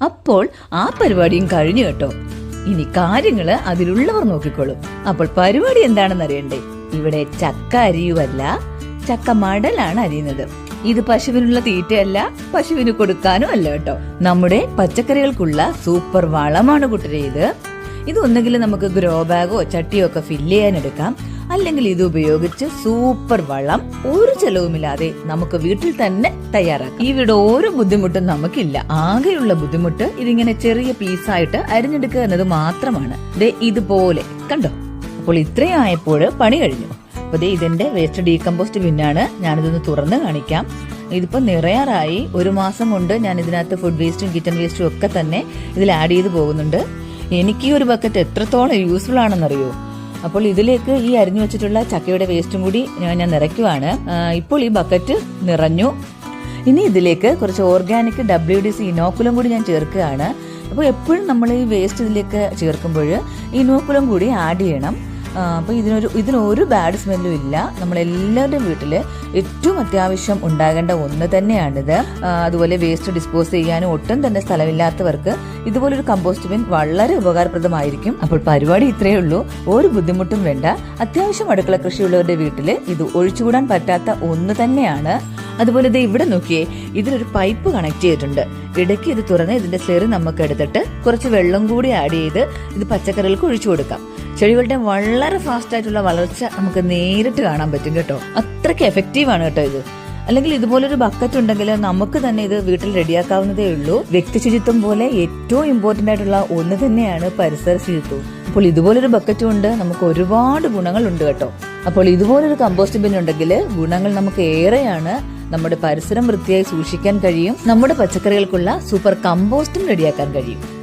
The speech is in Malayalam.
അപ്പോൾ ആ പരിപാടിയും കഴിഞ്ഞു കേട്ടോ. ഇനി കാര്യങ്ങൾ അതിലുള്ളവർ നോക്കിക്കോളും. അപ്പോൾ പരിപാടി എന്താണെന്ന് അറിയണ്ടേ? ഇവിടെ ചക്ക അരിയുമല്ല ചക്ക മടലാണ് അരിയുന്നത്. ഇത് പശുവിനുള്ള തീറ്റയല്ല പശുവിന് കൊടുക്കാനും അല്ല കേട്ടോ. നമ്മുടെ പച്ചക്കറികൾക്കുള്ള സൂപ്പർ വളമാണ് കുട്ടരെ ഇത്. ഇത് ഒന്നുകിൽ നമുക്ക് ഗ്രോ ബാഗോ ചട്ടിയോ ഒക്കെ ഫില്ല് ചെയ്യാൻ എടുക്കാം. അല്ലെങ്കിൽ ഇത് ഉപയോഗിച്ച് സൂപ്പർ വളം ഒരു ചെലവുമില്ലാതെ നമുക്ക് വീട്ടിൽ തന്നെ തയ്യാറാക്കാം. ഇവിടെ ഒരു ബുദ്ധിമുട്ടും നമുക്കില്ല. ആകെയുള്ള ബുദ്ധിമുട്ട് ഇതിങ്ങനെ ചെറിയ പീസായിട്ട് അരിഞ്ഞെടുക്കുക എന്നത് മാത്രമാണ്. ദേ ഇതുപോലെ. കണ്ടോ? അപ്പോൾ ഇത്രയും ആയപ്പോൾ പണി കഴിഞ്ഞു. അപ്പൊ ദേ ഇതിന്റെ വേസ്റ്റ് ഡീകമ്പോസ്റ്റ് ബിന്നാണ് ഞാനിതൊന്ന് തുറന്ന് കാണിക്കാം. ഇതിപ്പോ നിറയാറായി. ഒരു മാസം കൊണ്ട് ഞാൻ ഇതിനകത്ത് ഫുഡ് വേസ്റ്റും കിച്ചൺ വേസ്റ്റും ഒക്കെ തന്നെ ഇതിൽ ആഡ് ചെയ്ത് പോകുന്നുണ്ട്. എനിക്ക് ഈ ഒരു ബക്കറ്റ് എത്രത്തോളം യൂസ്ഫുൾ ആണെന്നറിയോ? അപ്പോൾ ഇതിലേക്ക് ഈ അരിഞ്ഞു വെച്ചിട്ടുള്ള ചക്കയുടെ വേസ്റ്റും കൂടി ഞാൻ നിറയ്ക്കുവാണ്. ഇപ്പോൾ ഈ ബക്കറ്റ് നിറഞ്ഞു. ഇനി ഇതിലേക്ക് കുറച്ച് organic W D C inoculum കൂടി ഞാൻ ചേർക്കുകയാണ്. അപ്പോൾ എപ്പോഴും നമ്മൾ ഈ വേസ്റ്റ് ഇതിലേക്ക് ചേർക്കുമ്പോൾ ഇനോക്കുലം കൂടി ആഡ് ചെയ്യണം. അപ്പോൾ ഇതിനൊരു ഇതിനൊരു ബാഡ് സ്മെല്ലും ഇല്ല. നമ്മളെല്ലാവരുടെയും വീട്ടിൽ ഏറ്റവും അത്യാവശ്യം ഉണ്ടാകേണ്ട ഒന്ന് തന്നെയാണിത്. അതുപോലെ വേസ്റ്റ് ഡിസ്പോസ് ചെയ്യാനും ഒട്ടും തന്നെ സ്ഥലമില്ലാത്തവർക്ക് ഇതുപോലൊരു കമ്പോസ്റ്റ് ബിൻ വളരെ ഉപകാരപ്രദമായിരിക്കും. അപ്പോൾ പരിപാടി ഇത്രയേ ഉള്ളൂ. ഒരു ബുദ്ധിമുട്ടും വേണ്ട. അത്യാവശ്യം അടുക്കള കൃഷിയുള്ളവരുടെ വീട്ടിൽ ഇത് ഒഴിച്ചുകൂടാൻ പറ്റാത്ത ഒന്ന് തന്നെയാണ്. അതുപോലെ ദേ ഇവിടെ നോക്കിയേ ഇതിലൊരു പൈപ്പ് കണക്ട് ചെയ്തിട്ടുണ്ട്. ഇടയ്ക്ക് ഇത് തുറന്ന് ഇതിന്റെ സ്ലെറി നമുക്ക് എടുത്തിട്ട് കുറച്ച് വെള്ളം കൂടി ആഡ് ചെയ്ത് ഇത് പച്ചക്കറികൾക്ക് ഒഴിച്ചു കൊടുക്കാം. ചെടികളുടെ വളരെ ഫാസ്റ്റ് ആയിട്ടുള്ള വളർച്ച നമുക്ക് നേരിട്ട് കാണാൻ പറ്റും കേട്ടോ. അത്രയ്ക്ക് ആണ് കേട്ടോ ഇത്. അല്ലെങ്കിൽ ഇതുപോലൊരു ബക്കറ്റ് ഉണ്ടെങ്കിൽ നമുക്ക് തന്നെ ഇത് വീട്ടിൽ റെഡിയാക്കാവുന്നതേ ഉള്ളൂ. വ്യക്തി ശുചിത്വം പോലെ ഏറ്റവും ഇമ്പോർട്ടന്റ് ആയിട്ടുള്ള ഒന്ന് തന്നെയാണ് പരിസര ശുചിത്വം. അപ്പോൾ ഇതുപോലൊരു ബക്കറ്റ് കൊണ്ട് നമുക്ക് ഒരുപാട് ഗുണങ്ങൾ ഉണ്ട് കേട്ടോ. അപ്പോൾ ഇതുപോലൊരു കമ്പോസ്റ്റ് ബിൻ ഉണ്ടെങ്കിൽ ഗുണങ്ങൾ നമുക്ക് ഏറെയാണ്. നമ്മുടെ പരിസരം വൃത്തിയായി സൂക്ഷിക്കാൻ കഴിയും. നമ്മുടെ പച്ചക്കറികൾക്കുള്ള സൂപ്പർ കമ്പോസ്റ്റും റെഡിയാക്കാൻ കഴിയും.